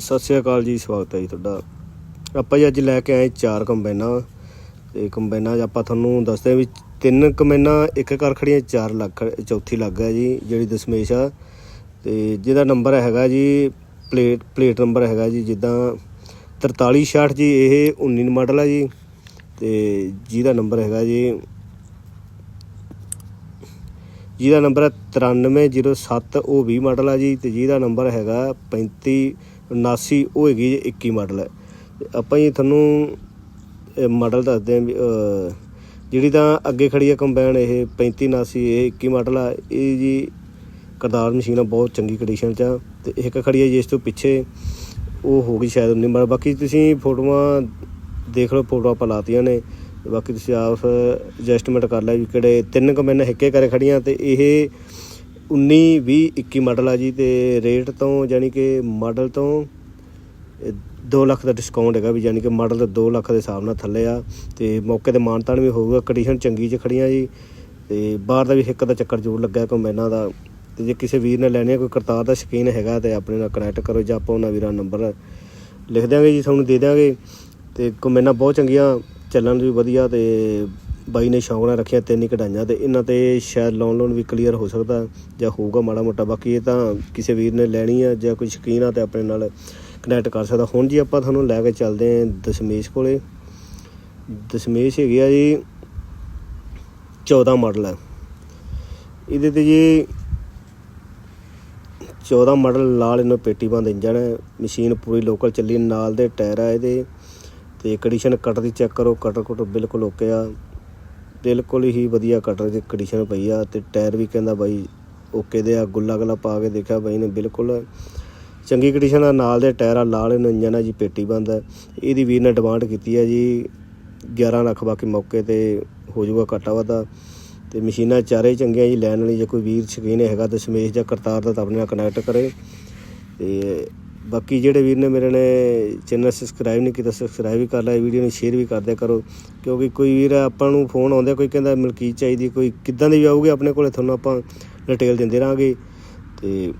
ਸਤਿ ਸ਼੍ਰੀ ਅਕਾਲ ਜੀ, ਸਵਾਗਤ ਹੈ ਜੀ ਤੁਹਾਡਾ। ਆਪਾਂ ਜੀ ਅੱਜ ਲੈ ਕੇ ਆਏ ਚਾਰ ਕੰਬਾਈਨਾਂ। ਤੇ ਕੰਬਾਈਨਾਂ 'ਚ ਆਪਾਂ ਤੁਹਾਨੂੰ ਦੱਸਦੇ ਹਾਂ ਵੀ ਤਿੰਨ ਕੰਬਾਈਨਾਂ, ਇੱਕ ਘਰ ਖੜੀਆਂ ਚਾਰ ਲੱਖ, ਚੌਥੀ ਲੱਗ ਹੈ ਜੀ, ਜਿਹੜੀ ਦਸ਼ਮੇਸ਼ ਆ। ਤੇ ਜਿਹਦਾ ਨੰਬਰ ਹੈਗਾ ਜੀ, ਪਲੇਟ ਪਲੇਟ ਨੰਬਰ ਹੈਗਾ ਜੀ, ਜਿੱਦਾਂ 4366 ਜੀ, ਇਹ 19 ਮਾਡਲ ਆ ਜੀ। ਤੇ ਜਿਹਦਾ ਨੰਬਰ ਹੈਗਾ ਜੀ, ਜਿਹਦਾ ਨੰਬਰ ਹੈ 9307 ਉਹ 20 ਮਾਡਲ ਆ ਜੀ। ਤੇ ਜਿਹਦਾ ਨੰਬਰ ਹੈਗਾ 3579 ਉਹ ਹੈਗੀ ਜੀ 21 ਮਾਡਲ। ਹੈ ਆਪਾਂ ਜੀ ਤੁਹਾਨੂੰ ਮਾਡਲ ਦੱਸਦੇ ਹਾਂ ਵੀ, ਜਿਹੜੀ ਤਾਂ ਅੱਗੇ ਖੜੀ ਹੈ ਕੰਬਾਈਨ ਇਹ 3579 ਇਹ 21 ਮਾਡਲ ਆ ਇਹ ਜੀ ਕਰਦਾਰ ਮਸ਼ੀਨ ਆ ਬਹੁਤ ਚੰਗੀ ਕੰਡੀਸ਼ਨ ਚ ਆ। ਤੇ ਇੱਕ ਖੜੀ ਹੈ ਜੀ ਇਸ ਤੋਂ ਪਿੱਛੇ ਉਹ ਹੋ ਗਈ ਸ਼ਾਇਦ 19 ਮਾਡਲ। ਬਾਕੀ ਤੁਸੀਂ ਫੋਟੋਆਂ ਦੇਖ ਲਓ ਫੋਟੋਆਂ ਆਪਾਂ ਲਾਤੀਆਂ ਨੇ। ਬਾਕੀ ਤੁਸੀਂ ਆਪ ਐਡਜਸਟਮੈਂਟ ਕਰ ਲਿਆ ਵੀ ਕਿਹੜੇ ਤਿੰਨ ਕੰਬਾਈਨਾਂ ਹਿੱਕੇ ਕਰੇ ਖੜੀਆਂ ਤੇ ਇਹ 19 20 21 ਮਾਡਲ ਆ ਜੀ ਤੇ ਰੇਟ ਤੋਂ ਯਾਨੀ ਕਿ ਮਾਡਲ ਤੋਂ 2 ਲੱਖ ਦਾ ਡਿਸਕਾਊਂਟ ਹੈਗਾ ਵੀ ਯਾਨੀ ਕਿ ਮਾਡਲ ਤੇ 2 ਲੱਖ ਦੇ ਹਿਸਾਬ ਨਾਲ ਥੱਲੇ ਆ ਤੇ ਮੌਕੇ ਤੇ ਮਾਨਤਾਨ ਵੀ ਹੋਊਗਾ ਕੰਡੀਸ਼ਨ ਚੰਗੀ ਚ ਖੜੀਆਂ ਜੀ ਤੇ ਬਾਹਰ ਦਾ ਵੀ ਹਿੱਕ ਦਾ ਚੱਕਰ ਜ਼ਰੂਰ ਲੱਗਾ ਕੰਬਾਈਨਾਂ ਦਾ ਤੇ ਜੇ ਕਿਸੇ ਵੀਰ ਨੇ ਲੈਣੀ ਹੈ ਕੋਈ ਕਰਤਾਰ ਦਾ ਸ਼ੌਕੀਨ ਹੈਗਾ ਤੇ ਆਪਣੇ ਨਾਲ ਕਨੈਕਟ ਕਰੋ ਜਾਂ ਆਪਾਂ ਉਹਨਾਂ ਵੀਰਾਂ ਨੰਬਰ ਲਿਖ ਦਿਆਂਗੇ ਜੀ, ਤੁਹਾਨੂੰ ਦੇ ਦਿਆਂਗੇ ਤੇ ਕੰਬਾਈਨਾਂ ਬਹੁਤ ਚੰਗੀਆਂ, ਚੱਲਣ ਵੀ ਵਧੀਆ ਤੇ ਬਾਈ ਨੇ ਸ਼ੌਂਕ ਨਾਲ ਰੱਖਿਆ, ਤਿੰਨ ਹੀ ਕਢਾਈਆਂ ਤੇ ਇਹਨਾਂ ਤੇ ਸ਼ਾਇਦ ਲੋਨ ਲੋਨ ਵੀ ਕਲੀਅਰ ਹੋ ਸਕਦਾ, ਜਾਂ ਹੋਊਗਾ ਮਾੜਾ ਮੋਟਾ, ਬਾਕੀ ਇਹ ਤਾਂ ਕਿਸੇ ਵੀਰ ਨੇ ਲੈਣੀ ਆ ਜਾਂ ਕੋਈ ਸ਼ੌਕੀਨ ਆ ਤੇ ਆਪਣੇ ਨਾਲ ਕਨੈਕਟ ਕਰ ਸਕਦਾ। ਹੁਣ ਜੀ ਆਪਾਂ ਤੁਹਾਨੂੰ ਲੈ ਕੇ ਚੱਲਦੇ ਆਂ ਦਸ਼ਮੇਸ਼ ਕੋਲੇ। ਦਸ਼ਮੇਸ਼ ਹੈਗੀ ਆ ਜੀ 14 ਮਾਡਲ ਹੈ ਇਹਦੇ ਤੇ ਜੀ 14 ਮਾਡਲ ਲਾਲ ਇਹਨੂੰ ਪੇਟੀ ਬੰਦ ਇੰਜਣ ਹੈ। ਮਸ਼ੀਨ ਪੂਰੀ ਲੋਕਲ ਚੱਲੀ, ਨਾਲ ਦੇ ਟਾਇਰ ਆ ਇਹਦੇ। ਤੇ ਕੰਡੀਸ਼ਨ ਕਟਰ ਦੀ ਚੈੱਕ ਕਰੋ ਕਟਰ ਕੁਟਰ ਬਿਲਕੁਲ ਓਕੇ ਆ। ਬਿਲਕੁਲ ਹੀ ਵਧੀਆ ਕਟਰ ਦੀ ਕੰਡੀਸ਼ਨ ਪਈ ਆ ਤੇ ਟਾਇਰ ਵੀ ਕਹਿੰਦਾ ਬਾਈ ਓਕੇ ਦੇ ਆ, ਗੁੱਲਾ ਗਲਾ ਪਾ ਕੇ ਦੇਖਿਆ ਬਾਈ ਨੇ, ਬਿਲਕੁਲ ਚੰਗੀ ਕੰਡੀਸ਼ਨ ਆ। ਨਾਲ ਦੇ ਟਾਇਰ ਆ, ਲਾਲ ਇਹਨੂੰ ਇੰਜਨ ਆ ਜੀ, ਪੇਟੀ ਬੰਦ ਹੈ ਇਹਦੀ ਵੀਰ ਨੇ ਡਿਮਾਂਡ ਕੀਤੀ ਹੈ ਜੀ 11 ਲੱਖ, ਬਾਕੀ ਮੌਕੇ ਤੇ ਹੋ ਜਾਊਗਾ ਘਾਟਾ ਵਾਧਾ। ਤੇ ਮਸ਼ੀਨਾਂ ਚਾਰੇ ਚੰਗੀਆਂ ਜੀ, ਲੈਣ ਵਾਲੀ ਜੇ ਕੋਈ ਵੀਰ ਸ਼ਕੀਨ ਹੈਗਾ ਤਾਂ ਸਮੇਸ਼ ਜਾਂ ਕਰਤਾਰ ਦਾ ਤਾਂ ਆਪਣੇ ਨਾਲ ਕਨੈਕਟ ਕਰੇ। ਤੇ ਬਾਕੀ ਜਿਹੜੇ ਵੀਰ ਨੇ ਮੇਰੇ ਨੇ ਚੈਨਲ ਸਬਸਕ੍ਰਾਈਬ ਨਹੀਂ ਕੀਤਾ ਸਬਸਕ੍ਰਾਈਬ ਵੀ ਕਰ ਲਿਆ ਵੀਡੀਓ ਨੂੰ ਸ਼ੇਅਰ ਵੀ ਕਰਦੇ ਕਰੋ। ਕਿਉਂਕਿ ਕੋਈ ਵੀਰ ਆਪਾਂ ਨੂੰ ਫੋਨ ਆਉਂਦਾ, ਕੋਈ ਕਹਿੰਦਾ ਮਲਕੀਤ ਚਾਹੀਦੀ, ਕੋਈ ਕਿੱਦਾਂ ਦੀ ਵੀ ਆਊਗੀ, ਆਪਣੇ ਕੋਲੇ ਤੁਹਾਨੂੰ ਆਪਾਂ ਡਿਟੇਲ ਦਿੰਦੇ ਰਾਂਗੇ ਤੇ